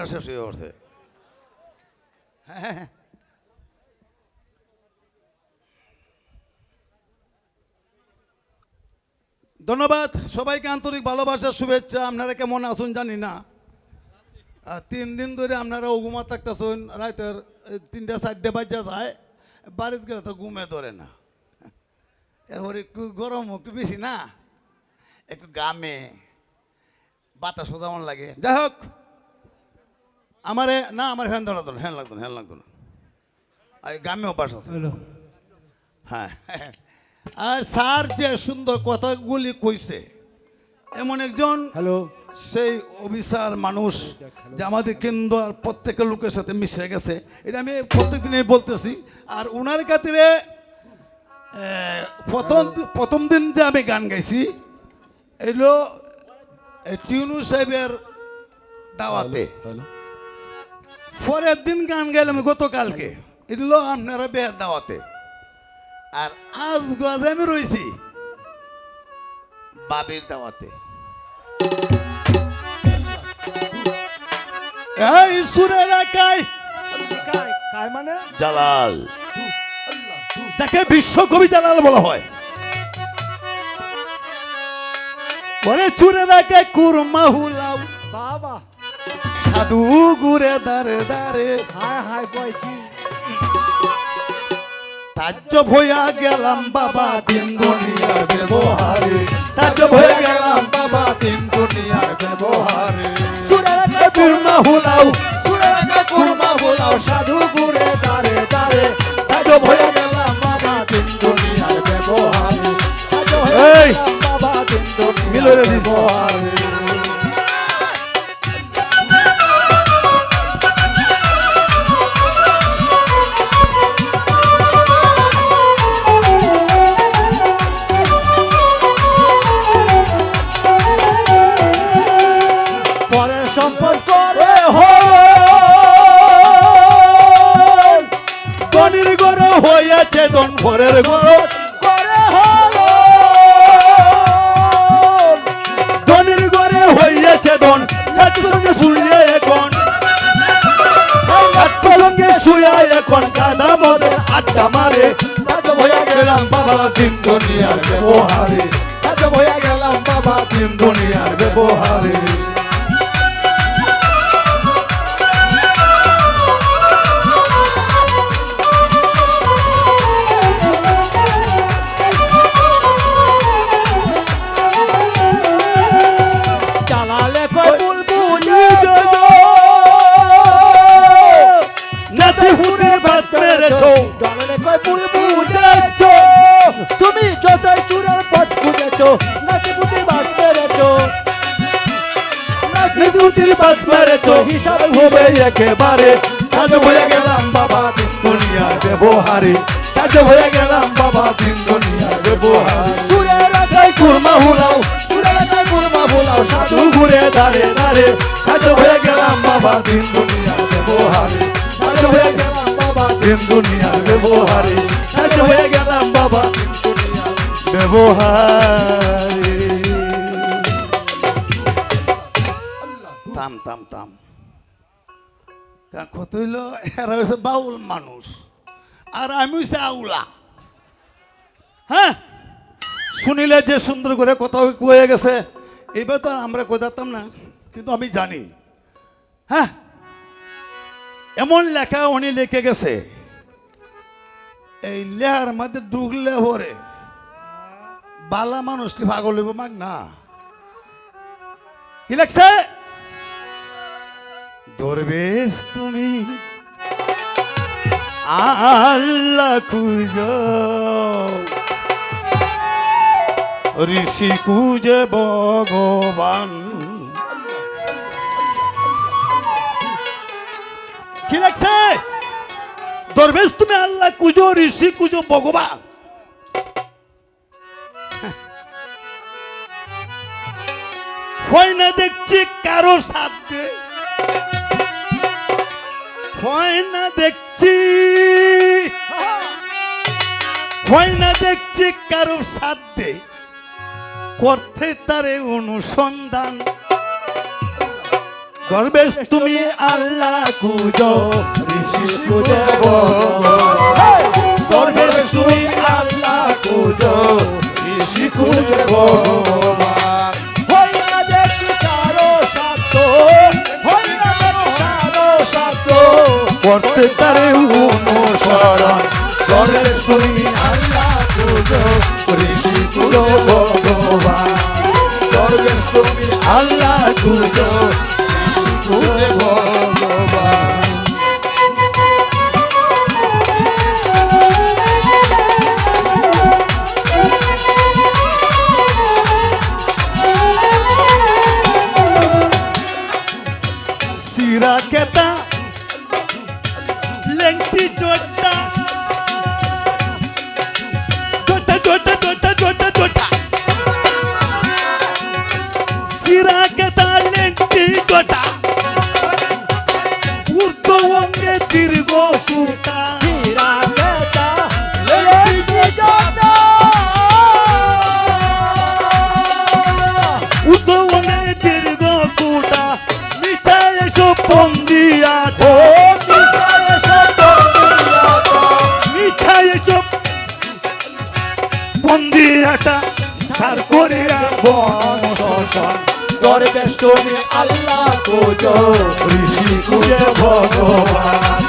ঠান্ডা শেষ হয়ে হ্যাঁ ধন্যবাদ, সবাইকে আন্তরিক ভালোবাসা, শুভেচ্ছা। আপনারা কেমন আসুন জানি না। তিন দিন ধরে আপনারা ঘুমা থাকতেছেন এই তিনটা, চারটে বাজা যায়। বাড়িতে গেলে তো ঘুমে ধরে না। এরপর একটু গরম একটু বেশি না? একটু গামে বাতাস কেমন লাগে। যাই হোক। আমারে না আমার হ্যান ধরা হ্যান লাগতো হ্যান লাগতো না। গ্রামে অভ্যাস আছে। হ্যাঁ। আর স্যার যে সুন্দর কথাগুলি কইছে এমন একজন হ্যালো। সেই অভিসার মানুষ যে আমাদের কেন্দ্র আর প্রত্যেকের লোকের সাথে মিশে গেছে। এটা আমি প্রত্যেক দিনই বলতেছি। আর ওনার খাতিরে প্রথম প্রথম দিন যে আমি গান গাইছি এলো এই টিউনু সাহেবের দাওয়াতে। পরের দিন গান গাইলাম গতকালকে। এগুলো আপনারা বের দাওয়াতে। আর আজ গাজে আমি রয়েছি বাবির দাওয়াতে। এই কায় মানে? জালাল। যাকে বিশ্বকবি জালাল বলা হয়। বলে চুরে রাখে কুরমা হুলাও বাবা। সাধু গুরে দারে দারে। হায় হায় কয় কি? তাজ্য ভয়া গেলাম বাবা দিন দুনিয়ার ব্যবহারে। তাজ্য ভয়া গেলাম বাবা তিন দুনিয়ার ব্যবহারে। সুরের কুরমা হুলাও। সুরের কুরমা বলাও সাধু গুরে দারে দারে। তাজ্য ভয়া গেলাম বাবা তিন দুনিয়ার ব্যবহারে এই। বাবা তিন দুনিয়ার ব্যবহারে। গরু হইয়াছে দন ভরের গরু করে হলো। দনির গরে হইয়াছে দন কাতুরঙ্গে শুয়ে এখন। কাতুরঙ্গে শুয়ে এখন কাদা মদে আড্ডা মারে। হয়ে গেলাম বাবা তিন দুনিয়ার ব্যবহারে। তাজো হয়ে গেলাম বাবা তিন দুনিয়ার ব্যবহারে। নাতির ভাত মেরেছো হিসাব হবে একেবারে। কাজ হয়ে গেলাম বাবা দিন দুনিয়ার ব্যবহারে। কাজ হয়ে গেলাম বাবা দিন দুনিয়ার ব্যবহারে। সুরের তাই কুরমা হুলাও সুরের কয় বুলমা ভুলাও সাধু ঘুরে দাঁড়ে দাঁড়ে। কাজ হয়ে গেলাম বাবা দিন দুনিয়ার ব্যবহারে। কাজ হয়ে গেলাম বাবা দিন দুনিয়ার ব্যবহারে। কাজ হয়ে গেলাম বাবা ব্যবহারে। থাম কত হইল? এরা হচ্ছে বাউল মানুষ। আর আমি হচ্ছে আউলা। হ্যাঁ? শুনিলে যে সুন্দর করে কথা কয়ে গেছে, এইবার তো আমরা কোথাতাম না, কিন্তু আমি জানি। হ্যাঁ? এমন লেখা উনি লিখে গেছে, এই লেহার মধ্যে ঢুকলে ভরে বালা মানুষটি পাগল হইব মাগ না কি লাগছে দরবেশ তুমি। আল্লাহ খুঁজো। ঋষি কুজ ভগবান। কি লাগছে? দরবেশ তুমি, আল্লাহ কুজো ঋষি কুজো ভগবান। হয় না দেখছি কারও সাথে হয় দেখছি। হয় দেখছি কারও সাধ্যে। করতে তারে অনুসন্ধান। দরবেশ তুমি আল্লাহ কুজো, ঋষি কুজে। দরবেশ তুমি আল্লাহ কুজো, ঋষি কুজে। করতে তারে অনুসরণ। দরবেশ তুমি আল্লাহ পুজো ভগবান। তুমি আল্লাহ পুজো ঋষি ভগবান। সার করিয়া বন শোষণ দরবেশ তুমি আল্লাহ কোজো ঋষি কুজে ভগবান।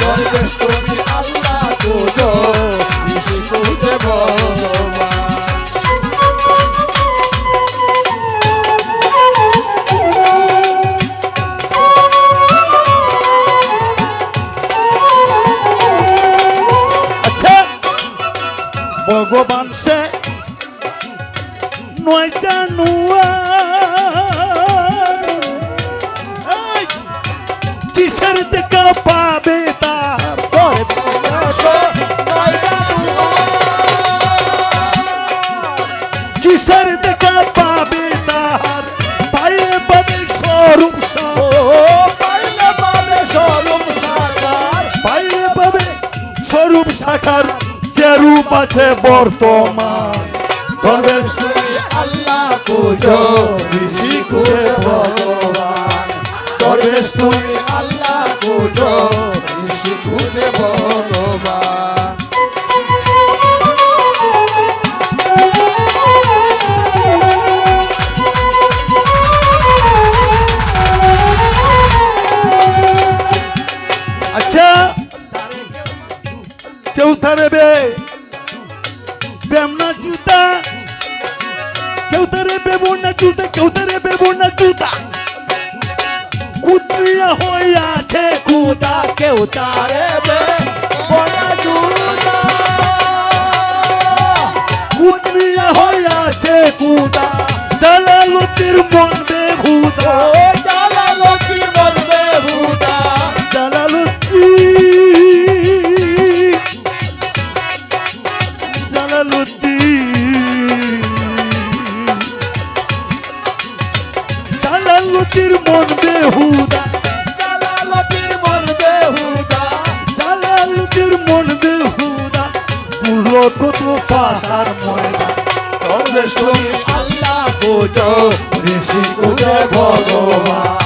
দরবেশ তুমি আল্লাহ কোজো ঋষি কুজে ভগবান। কিসের দেখা পাবে তার কিসের দেখা পাবে তার পাইলে পাবে স্বরূপ পাইলে পাবে সরম সাকার পাইলে পাবে স্বরূপ শাখার যে রূপ আছে বর্তমান। দরবেশ আল্লাহ কোজো ঋষি কুজে ভগবান দরবেশ তুমি আল্লাহ ঋষি কুজে ভগবান। আচ্ছা কেউ তারে বে বেমনা জুতা কেউ তারে বেবো না জুতা কেউ তারে বে? বড়া দুর্গা। কুদ্রিয়া হইয়াছে কুদা মন কি বলবে ভূতা জালালুদ্দি জালালুদ্দি জালালুদ্দির মন বেহুদা পুরো কত পাহাড় ময়দা দরবেশ তুমি আল্লাহ কুজে ভগবান।